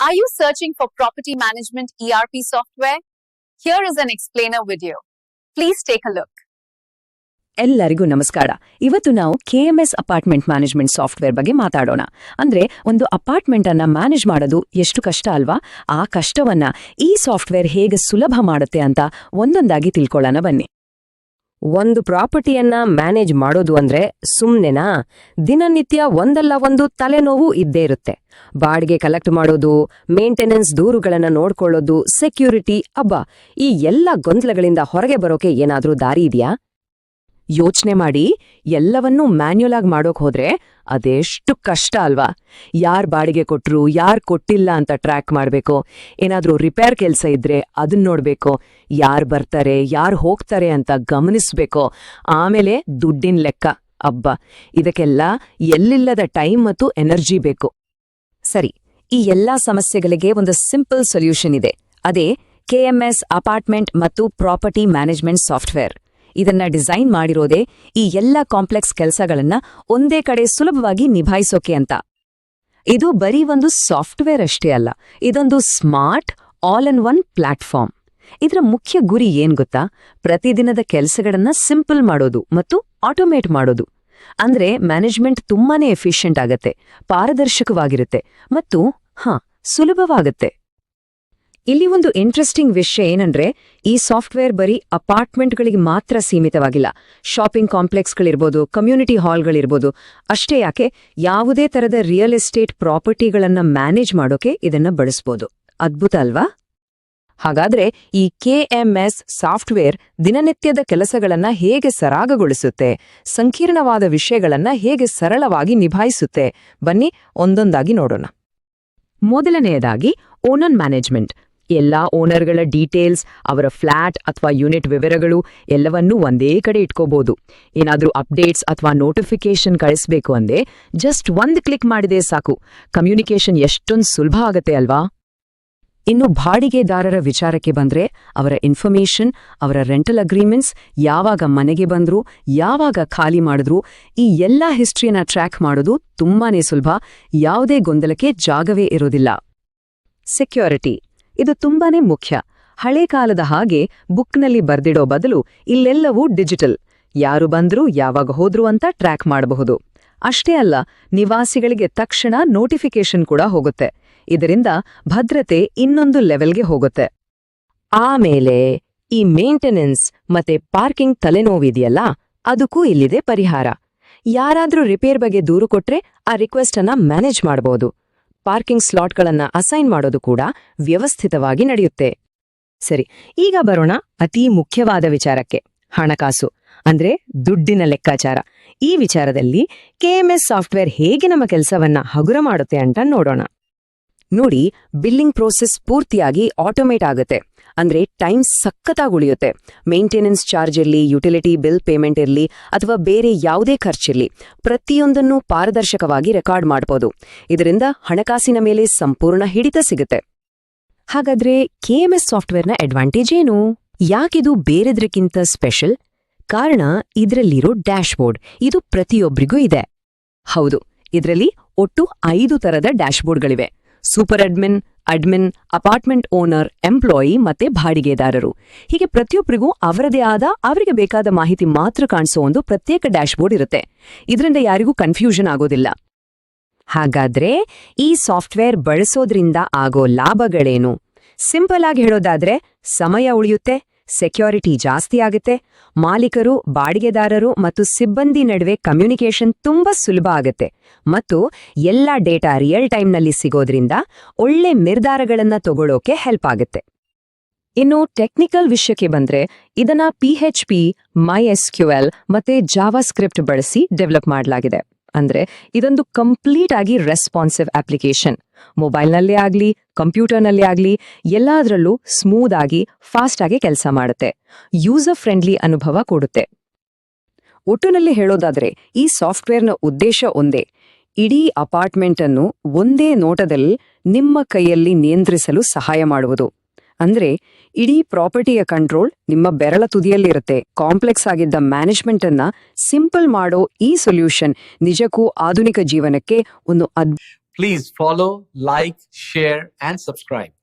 Are you searching for property management ERP software? Here is an explainer video. Please take a look. ಎಲ್ಲರಿಗೂ ನಮಸ್ಕಾರ ಇವತ್ತು ನಾವು S apartment management software ಬಗ್ಗೆ ಮಾತಾಡೋಣ ಅಂದ್ರೆ ಒಂದು ಅಪಾರ್ಟ್ಮೆಂಟ್ ಅನ್ನ ಮ್ಯಾನೇಜ್ ಮಾಡೋದು ಎಷ್ಟು ಕಷ್ಟ ಅಲ್ವಾ ಆ ಕಷ್ಟವನ್ನ ಈ ಸಾಫ್ಟ್ವೇರ್ ಹೇಗೆ ಸುಲಭ ಮಾಡುತ್ತೆ ಅಂತ ಒಂದೊಂದಾಗಿ ತಿಳ್ಕೊಳ್ಳೋಣ ಬನ್ನಿ ಒಂದು ಪ್ರಾಪರ್ಟಿಯನ್ನ ಮ್ಯಾನೇಜ್ ಮಾಡೋದು ಅಂದ್ರೆ ಸುಮ್ನೆನಾ? ದಿನನಿತ್ಯ ಒಂದಲ್ಲ ಒಂದು ತಲೆನೋವು ಇದ್ದೇ ಇರುತ್ತೆ. ಬಾಡಿಗೆ ಕಲೆಕ್ಟ್ ಮಾಡೋದು, ಮೇಂಟೆನೆನ್ಸ್ ದೂರುಗಳನ್ನ ನೋಡ್ಕೊಳ್ಳೋದು, ಸೆಕ್ಯೂರಿಟಿ, ಅಬ್ಬಾ! ಈ ಎಲ್ಲ ಗೊಂದಲಗಳಿಂದ ಹೊರಗೆ ಬರೋಕೆ ಏನಾದ್ರೂ ದಾರಿ ಇದೆಯಾ? ಯೋಚನೆ ಮಾಡಿ ಎಲ್ಲವನ್ನೂ ಮ್ಯಾನ್ಯುಲ್ ಆಗಿ ಮಾಡೋಕ್ ಹೋದ್ರೆ ಅದೆಷ್ಟು ಕಷ್ಟ ಅಲ್ವಾ? ಯಾರ್ ಬಾಡಿಗೆ ಕೊಟ್ಟರು ಯಾರ್ ಕೊಟ್ಟಿಲ್ಲ ಅಂತ ಟ್ರ್ಯಾಕ್ ಮಾಡಬೇಕು. ಏನಾದ್ರೂ ರಿಪೇರ್ ಕೆಲಸ ಇದ್ರೆ ಅದನ್ನ ನೋಡಬೇಕು. ಯಾರ್ ಬರ್ತಾರೆ, ಯಾರ್ ಹೋಗ್ತಾರೆ ಅಂತ ಗಮನಿಸ್ಬೇಕು. ಆಮೇಲೆ ದುಡ್ಡಿನ ಲೆಕ್ಕ. ಅಬ್ಬ! ಇದಕ್ಕೆಲ್ಲ ಎಲ್ಲಿಲ್ಲದ ಟೈಮ್ ಮತ್ತು ಎನರ್ಜಿ ಬೇಕು. ಸರಿ, ಈ ಎಲ್ಲಾ ಸಮಸ್ಯೆಗಳಿಗೆ ಒಂದು ಸಿಂಪಲ್ ಸೊಲ್ಯೂಷನ್ ಇದೆ. ಅದೇ ಕೆಎಂಎಸ್ ಅಪಾರ್ಟ್ಮೆಂಟ್ ಮತ್ತು ಪ್ರಾಪರ್ಟಿ ಮ್ಯಾನೇಜ್ಮೆಂಟ್ ಸಾಫ್ಟ್ವೇರ್ ಇದನ್ನ ಡಿಸೈನ್ ಮಾಡಿರೋದೇ ಈ ಎಲ್ಲ ಕಾಂಪ್ಲೆಕ್ಸ್ ಕೆಲಸಗಳನ್ನ ಒಂದೇ ಕಡೆ ಸುಲಭವಾಗಿ ನಿಭಾಯಿಸೋಕೆ ಅಂತ. ಇದು ಬರೀ ಒಂದು ಸಾಫ್ಟ್ವೇರ್ ಅಷ್ಟೇ ಅಲ್ಲ, ಇದೊಂದು smart all in one platform. ಇದರ ಮುಖ್ಯ ಗುರಿ ಏನ್ ಗೊತ್ತಾ? ಪ್ರತಿದಿನದ ಕೆಲಸಗಳನ್ನ ಸಿಂಪಲ್ ಮಾಡೋದು ಮತ್ತು ಆಟೋಮೇಟ್ ಮಾಡೋದು. ಅಂದ್ರೆ ಮ್ಯಾನೇಜ್ಮೆಂಟ್ ತುಂಬಾನೇ ಎಫಿಷಿಯಂಟ್ ಆಗತ್ತೆ, ಪಾರದರ್ಶಕವಾಗಿರುತ್ತೆ ಮತ್ತು, ಹಾ, ಸುಲಭವಾಗತ್ತೆ. ಇಲ್ಲಿ ಒಂದು ಇಂಟ್ರೆಸ್ಟಿಂಗ್ ವಿಷಯ ಏನಂದ್ರೆ, ಈ ಸಾಫ್ಟ್ವೇರ್ ಬರೀ ಅಪಾರ್ಟ್ಮೆಂಟ್ಗಳಿಗೆ ಮಾತ್ರ ಸೀಮಿತವಾಗಿಲ್ಲ. ಶಾಪಿಂಗ್ ಕಾಂಪ್ಲೆಕ್ಸ್ಗಳಿರ್ಬೋದು ಕಮ್ಯುನಿಟಿ ಹಾಲ್ಗಳಿರ್ಬೋದು ಅಷ್ಟೇ ಯಾಕೆ, ಯಾವುದೇ ತರದ ರಿಯಲ್ ಎಸ್ಟೇಟ್ ಪ್ರಾಪರ್ಟಿಗಳನ್ನ ಮ್ಯಾನೇಜ್ ಮಾಡೋಕೆ ಇದನ್ನ ಬಳಸ್ಬೋದು. ಅದ್ಭುತ ಅಲ್ವಾ? ಹಾಗಾದ್ರೆ ಈ ಕೆಎಂಎಸ್ ಸಾಫ್ಟ್ವೇರ್ ದಿನನಿತ್ಯದ ಕೆಲಸಗಳನ್ನ ಹೇಗೆ ಸರಾಗಗೊಳಿಸುತ್ತೆ, ಸಂಕೀರ್ಣವಾದ ವಿಷಯಗಳನ್ನ ಹೇಗೆ ಸರಳವಾಗಿ ನಿಭಾಯಿಸುತ್ತೆ, ಬನ್ನಿ ಒಂದೊಂದಾಗಿ ನೋಡೋಣ. ಮೊದಲನೆಯದಾಗಿ ಓನನ್ ಮ್ಯಾನೇಜ್ಮೆಂಟ್ ಎಲ್ಲಾ ಓನರ್ಗಳ ಡೀಟೇಲ್ಸ್, ಅವರ ಫ್ಲಾಟ್ ಅಥವಾ ಯೂನಿಟ್ ವಿವರಗಳು ಎಲ್ಲವನ್ನೂ ಒಂದೇ ಕಡೆ ಇಟ್ಕೋಬಹುದು ಏನಾದರೂ ಅಪ್ಡೇಟ್ಸ್ ಅಥವಾ ನೋಟಿಫಿಕೇಶನ್ ಕಳಿಸ್ಬೇಕು ಅಂದೆ ಜಸ್ಟ್ ಒಂದು ಕ್ಲಿಕ್ ಮಾಡಿದೆ ಸಾಕು. ಕಮ್ಯುನಿಕೇಷನ್ ಎಷ್ಟೊಂದು ಸುಲಭ ಆಗತ್ತೆ ಅಲ್ವಾ? ಇನ್ನು ಬಾಡಿಗೆದಾರರ ವಿಚಾರಕ್ಕೆ ಬಂದ್ರೆ ಅವರ ಇನ್ಫಾರ್ಮೇಷನ್, ಅವರ ರೆಂಟಲ್ ಅಗ್ರಿಮೆಂಟ್ಸ್ ಯಾವಾಗ ಮನೆಗೆ ಬಂದ್ರು, ಯಾವಾಗ ಖಾಲಿ ಮಾಡಿದ್ರು, ಈ ಎಲ್ಲಾ ಹಿಸ್ಟ್ರಿಯನ್ನ ಟ್ರ್ಯಾಕ್ ಮಾಡೋದು ತುಂಬಾನೇ ಸುಲಭ. ಯಾವುದೇ ಗೊಂದಲಕ್ಕೆ ಜಾಗವೇ ಇರೋದಿಲ್ಲ. ಸೆಕ್ಯೂರಿಟಿ ಇದು ತುಂಬಾನೇ ಮುಖ್ಯ. ಹಳೆ ಕಾಲದ ಹಾಗೆ ಬುಕ್ನಲ್ಲಿ ಬರ್ದಿಡೋ ಬದಲು ಇಲ್ಲೆಲ್ಲವೂ ಡಿಜಿಟಲ್. ಯಾರು ಬಂದ್ರೂ ಯಾವಾಗ ಹೋದ್ರು ಅಂತ ಟ್ರ್ಯಾಕ್ ಮಾಡಬಹುದು. ಅಷ್ಟೇ ಅಲ್ಲ, ನಿವಾಸಿಗಳಿಗೆ ತಕ್ಷಣ ನೋಟಿಫಿಕೇಶನ್ ಕೂಡ ಹೋಗುತ್ತೆ. ಇದರಿಂದ ಭದ್ರತೆ ಇನ್ನೊಂದು ಲೆವೆಲ್ಗೆ ಹೋಗುತ್ತೆ. ಆಮೇಲೆ ಈ ಮೇಂಟೆನೆನ್ಸ್ ಮತ್ತೆ ಪಾರ್ಕಿಂಗ್ ತಲೆನೋವಿದೆಯಲ್ಲ, ಅದಕ್ಕೂ ಇಲ್ಲಿದೆ ಪರಿಹಾರ. ಯಾರಾದ್ರೂ ರಿಪೇರ್ ಬಗ್ಗೆ ದೂರು ಕೊಟ್ರೆ ಆ ರಿಕ್ವೆಸ್ಟ್ ಅನ್ನ ಮ್ಯಾನೇಜ್ ಮಾಡಬಹುದು ಪಾರ್ಕಿಂಗ್ ಸ್ಲಾಟ್ಗಳನ್ನ ಅಸೈನ್ ಮಾಡೋದು ಕೂಡ ವ್ಯವಸ್ಥಿತವಾಗಿ ನಡೆಯುತ್ತೆ. ಸರಿ, ಈಗ ಬರೋಣ ಅತೀ ಮುಖ್ಯವಾದ ವಿಚಾರಕ್ಕೆ, ಹಣಕಾಸು, ಅಂದ್ರೆ ದುಡ್ಡಿನ ಲೆಕ್ಕಾಚಾರ. ಈ ವಿಚಾರದಲ್ಲಿ ಕೆಎಂಎಸ್ ಸಾಫ್ಟ್ವೇರ್ ಹೇಗೆ ನಮ್ಮ ಕೆಲಸವನ್ನ ಹಗುರ ಮಾಡುತ್ತೆ ಅಂತ ನೋಡೋಣ. ನೋಡಿ, ಬಿಲ್ಲಿಂಗ್ ಪ್ರೋಸೆಸ್ ಪೂರ್ತಿಯಾಗಿ ಆಟೋಮೇಟ್ ಆಗುತ್ತೆ. ಅಂದ್ರೆ ಟೈಮ್ ಸಖತ್ತಾಗಿ ಉಳಿಯುತ್ತೆ. ಮೇಂಟೆನೆನ್ಸ್ ಚಾರ್ಜ್ ಇರಲಿ ಯುಟಿಲಿಟಿ ಬಿಲ್ ಪೇಮೆಂಟ್ ಇರಲಿ, ಅಥವಾ ಬೇರೆ ಯಾವುದೇ ಖರ್ಚಿರಲಿ ಪ್ರತಿಯೊಂದನ್ನು ಪಾರದರ್ಶಕವಾಗಿ ರೆಕಾರ್ಡ್ ಮಾಡಬಹುದು ಇದರಿಂದ ಹಣಕಾಸಿನ ಮೇಲೆ ಸಂಪೂರ್ಣ ಹಿಡಿತ ಸಿಗುತ್ತೆ. ಹಾಗಾದ್ರೆ ಕೆಎಂಎಸ್ ಸಾಫ್ಟ್ವೇರ್ನ ಅಡ್ವಾಂಟೇಜ್ ಏನು? ಯಾಕಿದು ಬೇರೆದ್ರಕ್ಕಿಂತ ಸ್ಪೆಷಲ್ ಕಾರಣ ಇದರಲ್ಲಿರೋ ಡ್ಯಾಶ್ಬೋರ್ಡ್ ಇದು ಪ್ರತಿಯೊಬ್ಬರಿಗೂ ಇದೆ. ಹೌದು, ಇದರಲ್ಲಿ ಒಟ್ಟು ಐದು ತರದ ಡ್ಯಾಶ್ಬೋರ್ಡ್ಗಳಿವೆ super admin admin, apartment owner, employee ಮತ್ತೆ ಬಾಡಿಗೆದಾರರು. ಹೀಗೆ ಪ್ರತಿಯೊಬ್ಬರಿಗೂ ಅವರದೇ ಆದ, ಅವರಿಗೆ ಬೇಕಾದ ಮಾಹಿತಿ ಮಾತ್ರ ಕಾಣಿಸೋ ಒಂದು ಪ್ರತ್ಯೇಕ ಡ್ಯಾಶ್ಬೋರ್ಡ್ ಇರುತ್ತೆ. ಇದರಿಂದ ಯಾರಿಗೂ ಕನ್ಫ್ಯೂಷನ್ ಆಗೋದಿಲ್ಲ. ಹಾಗಾದ್ರೆ ಈ ಸಾಫ್ಟ್ವೇರ್ ಬಳಸೋದ್ರಿಂದ ಆಗೋ ಲಾಭಗಳೇನು? ಸಿಂಪಲ್ ಆಗಿ ಹೇಳೋದಾದ್ರೆ, ಸಮಯ ಉಳಿಯುತ್ತೆ. ಸೆಕ್ಯೂರಿಟಿ ಜಾಸ್ತಿ ಆಗುತ್ತೆ. ಮಾಲೀಕರು, ಬಾಡಿಗೆದಾರರು ಮತ್ತು ಸಿಬ್ಬಂದಿ ನಡುವೆ ಕಮ್ಯುನಿಕೇಷನ್ ತುಂಬಾ ಸುಲಭ ಆಗುತ್ತೆ. ಮತ್ತು ಎಲ್ಲ ಡೇಟಾ ರಿಯಲ್ ಟೈಮ್ನಲ್ಲಿ ಸಿಗೋದ್ರಿಂದ ಒಳ್ಳೆ ನಿರ್ಧಾರಗಳನ್ನ ತಗೊಳ್ಳೋಕೆ ಹೆಲ್ಪ್ ಆಗುತ್ತೆ. ಇನ್ನು ಟೆಕ್ನಿಕಲ್ ವಿಷಯಕ್ಕೆ ಬಂದ್ರೆ ಇದನ್ನ ಕ್ಯೂ ಎಲ್ ಮತ್ತೆ ಜಾವಾ ಸ್ಕ್ರಿಪ್ಟ್ ಬಳಸಿ ಡೆವಲಪ್ ಮಾಡಲಾಗಿದೆ. ಅಂದ್ರೆ ಇದೊಂದು ಕಂಪ್ಲೀಟ್ ಆಗಿ ರೆಸ್ಪಾನ್ಸಿವ್ ಅಪ್ಲಿಕೇಶನ್ ಮೊಬೈಲ್ನಲ್ಲೇ ಆಗ್ಲಿ ಕಂಪ್ಯೂಟರ್ನಲ್ಲೇ ಆಗ್ಲಿ, ಎಲ್ಲಾದ್ರಲ್ಲೂ ಸ್ಮೂದ್ ಆಗಿ ಫಾಸ್ಟ್ ಆಗಿ ಕೆಲಸ ಮಾಡುತ್ತೆ. ಯೂಸರ್ ಫ್ರೆಂಡ್ಲಿ ಅನುಭವ ಕೊಡುತ್ತೆ. ಒಟ್ಟಿನಲ್ಲಿ ಹೇಳೋದಾದ್ರೆ, ಈ ಸಾಫ್ಟ್ವೇರ್ನ ಉದ್ದೇಶ ಒಂದೇ. ಇಡೀ ಅಪಾರ್ಟ್ಮೆಂಟ್ ಅನ್ನು ಒಂದೇ ನೋಟದಲ್ಲಿ ನಿಮ್ಮ ಕೈಯಲ್ಲಿ ನಿಯಂತ್ರಿಸಲು ಸಹಾಯ ಮಾಡುವುದು. ಅಂದ್ರೆ ಇಡೀ ಪ್ರಾಪರ್ಟಿಯ ಕಂಟ್ರೋಲ್ ನಿಮ್ಮ ಬೆರಳ ತುದಿಯಲ್ಲಿರುತ್ತೆ ಕಾಂಪ್ಲೆಕ್ಸ್ ಆಗಿದ್ದ ಮ್ಯಾನೇಜ್ಮೆಂಟ್ ಅನ್ನ ಸಿಂಪಲ್ ಮಾಡೋ ಈ ಸೊಲ್ಯೂಷನ್ ನಿಜಕ್ಕೂ ಆಧುನಿಕ ಜೀವನಕ್ಕೆ ಒಂದು ಅದ್ follow like share and subscribe.